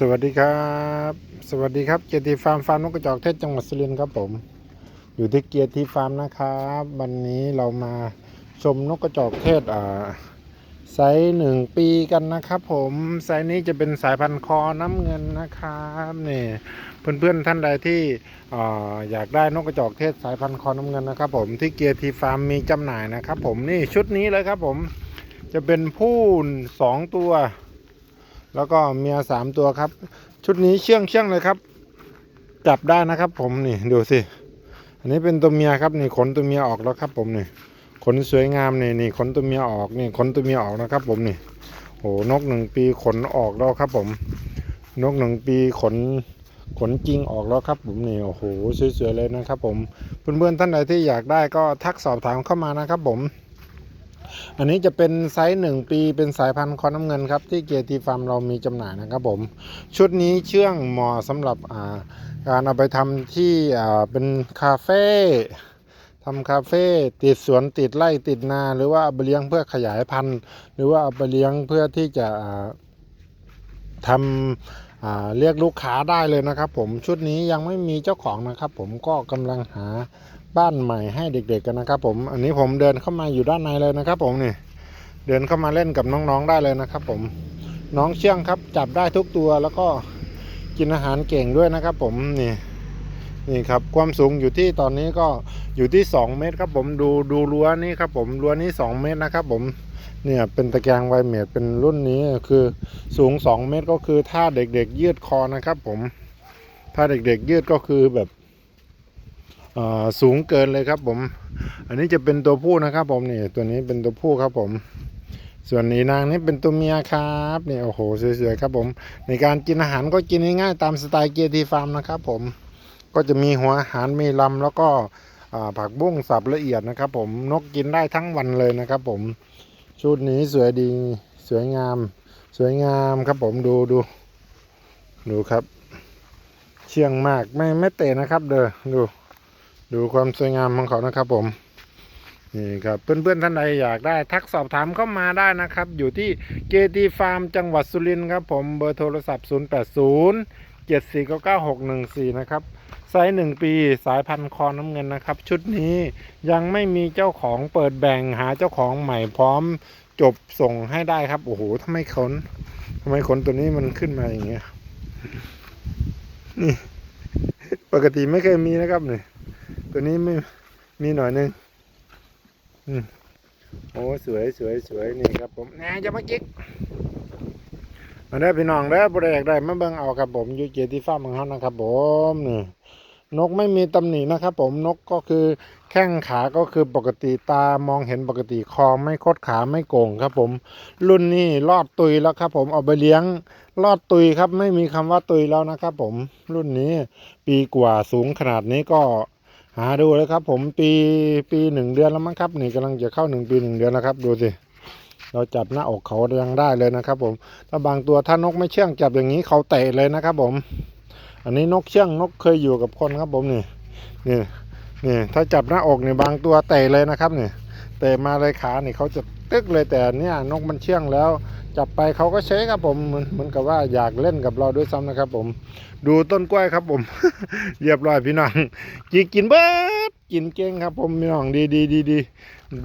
สวัสดีครับ สวัสดีครับเกียรติฟาร์มฟาร์มนกกระจอกเทศจังหวัดสุรินทร์ครับผม อยู่ที่เกียรติฟาร์มนะครับ วันนี้เรามาชมนกกระจอกเทศอ่าไซส์หนึ่งปีกันนะครับผมไซส์นี้จะเป็นสายพันธุ์คอน้ำเงินนะครับนี่เพื่อนๆท่านใดที่ออยากได้นกกระจอกเทศสายพันธุ์คอน้ำเงินนะครับ ผมที่เกียรติฟาร์มมีจำหน่ายนะครับ ผมนี่ชุดนี้เลยครับผมจะเป็นผู้สองตัว แล้วก็เมียสามตัวครับ ชุดนี้เชื่องเชื่องเลยครับ จับได้นะครับ ผมนี่ดูสิ อันนี้เป็นตัวเมียครับนี่ขนตัวเมียออกแล้วครับ ผมนี่ขนสวยงามนี่นี่ขนตัวเมียออกนี่ขนตัวเมียออกนะครับ ผมนี่โอ้นกหนึ่งปีขนออกแล้วครับ ผม นกหนึ่งปีขนขนจริงออกแล้วครับ ผมนี่โอ้โหสวยๆเลยนะครับ ผมเพื่อนๆท่านใดที่อยากได้ก็ทักสอบถามเข้ามานะครับ ผม อันนี้จะเป็นไซส์หนึ่งปีเป็นสายพันธุ์คอน้ำเงินครับ ที่เกียรติฟาร์มเรามีจำหน่ายนะครับผม ชุดนี้เชื่องเหมาะสำหรับาการเอาไปทำที่เป็นคาเฟ่ทำคาเฟ่ติดสวนติดไร่ติดนา หรือว่าเอาไปเลี้ยงเพื่อขยายพันธุ์ หรือว่าเอาไปเลี้ยงเพื่อที่จะทำเรียกลูกค้าได้เลยนะครับผมชุดนี้ยังไม่มีเจ้าของนะครับผมก็กำลังหา บ้านใหม่ให้เด็กๆกันนะครับ ผม อันนี้ผมเดินเข้ามาอยู่ด้านในเลยนะครับ ผมนี่เดินเข้ามาเล่นกับน้องๆได้เลยนะครับ ผมน้องเชื่องครับ จับได้ทุกตัวแล้วก็กินอาหารเก่งด้วยนะครับ ผมนี่นี่ครับความสูงอยู่ที่ตอนนี้ก็อยู่ที่ 2 เมตรครับ ผมดูดูรั้วนี้ครับ ผมรั้วนี้ 2 เมตรนะครับ ผมเนี่ยเป็นตะแกรงไวเมดเป็นรุ่นนี้คือสูง 2 เมตรก็คือถ้าเด็กๆยืดคอนะครับ ผมถ้าเด็กๆยืดก็คือแบบ สูงเกินเลยครับผม อันนี้จะเป็นตัวผู้นะครับ ผมนี่ตัวนี้เป็นตัวผู้ครับผม ส่วนนี้นางนี่เป็นตัวเมียครับนี่โอ้โหสวยๆครับผม ในการกินอาหารก็กินง่ายๆตามสไตล์เกียร์ทีฟาร์มนะครับผมก็จะมีหัวอาหารมีลำแล้วก็ผักบุ้งสับละเอียดนะครับ ผมนกกินได้ทั้งวันเลยนะครับ ผมชุดนี้สวยดีสวยงาม สวยงามครับผมดูดูดูครับ เชื่องมากไม่ไม่เตะนะครับ เด้อดู ดูความสวยงามของเขานะครับผมนี่ครับเพื่อนๆท่านใดอยากได้ทักสอบถามเข้ามาได้นะครับ อยู่ที่เกตีฟาร์มจังหวัดสุรินทร์ครับผมเบอร์โทรศัพท์ 0 8 0 7 4 9 9 6 1 4 นะครับไซส์หนึ่งปีสายพันธุ์คอน้ำเงินนะครับ ชุดนี้ยังไม่มีเจ้าของเปิดแบ่งหาเจ้าของใหม่พร้อมจบส่งให้ได้ครับ โอ้โหทำไมขนทำไมขนตัวนี้มันขึ้นมาอย่างเงี้ยนี่ปกติไม่เคยมีนะครับเนี่ย ตัวนี้ไม่มีหน่อยหนึงอืมโอ้สวยสวยสวยนี่ครับผมแหนจะมาจิกมาได้พี่น้องเด้บริอยากได้มาเบิ่งเอาครับผมอยู่เกียรติฟาร์มของเขานะครับผมนี่นกไม่มีตำหนินะครับผมนกก็คือแข้งขาก็คือปกติตามองเห็นปกติคอไม่คดขาไม่โก่งครับผม รุ่นนี้รอดตุยแล้วครับผมเอาไปเลี้ยงรอดตุยครับไม่มีคำว่าตุยแล้วนะครับผมรุ่นนี้ปีกว่าสูงขนาดนี้ก็ หาดูเลยครับ ผมปีปีหนึ่งเดือนแล้วมั้งครับนี่กำลังจะเข้าหนึ่งปีหนึ่งเดือนแล้วครับ ดูสิเราจับหน้าอกเขายังได้เลยนะครับ ผมถ้าบางตัวถ้านกไม่เชื่องจับอย่างนี้เขาเตะเลยนะครับ ผม อันนี้นกเชื่องนกเคยอยู่กับคนครับ ผมนี่นี่นี่ถ้าจับหน้าอกเนี่ยบางตัวเตะเลยนะครับเนี่ยเตะมาเลยขาเนี่ยเขาจะ ตึกเลยแต่เนี่ยนกมันเชื่องแล้ว จับไปเขาก็เฉยครับผมเหมือนเหมือนกับว่าอยากเล่นกับเราด้วยซ้ำนะครับ ผม ดูต้นกล้วยครับผม เรียบร้อยพี่น้องจีกินเบิดกินเก่งครับ ผมพี่น้องดีดีดีดี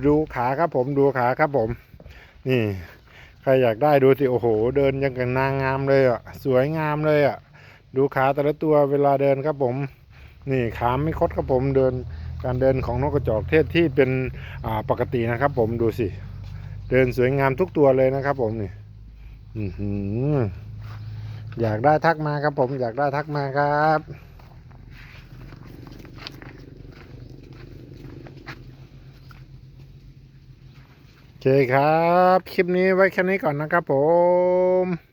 ดูขาครับผมดูขาครับผม นี่ใครอยากได้ดูสิโอ้โห เดินยังกับนางงามเลยอะสวยงามเลยอะ ดูขาแต่ละตัวเวลาเดินครับผม นี่ขาไม่คดครับผมเดินการเดินของนกกระจอกเทศที่เป็นปกตินะครับ ผมดูสิ เดินสวยงามทุกตัวเลยนะครับ ผมนี่อยากได้ทักมาครับ ผมอยากได้ทักมาครับโอเคครับ คลิปนี้ไว้แค่นี้ก่อนนะครับผม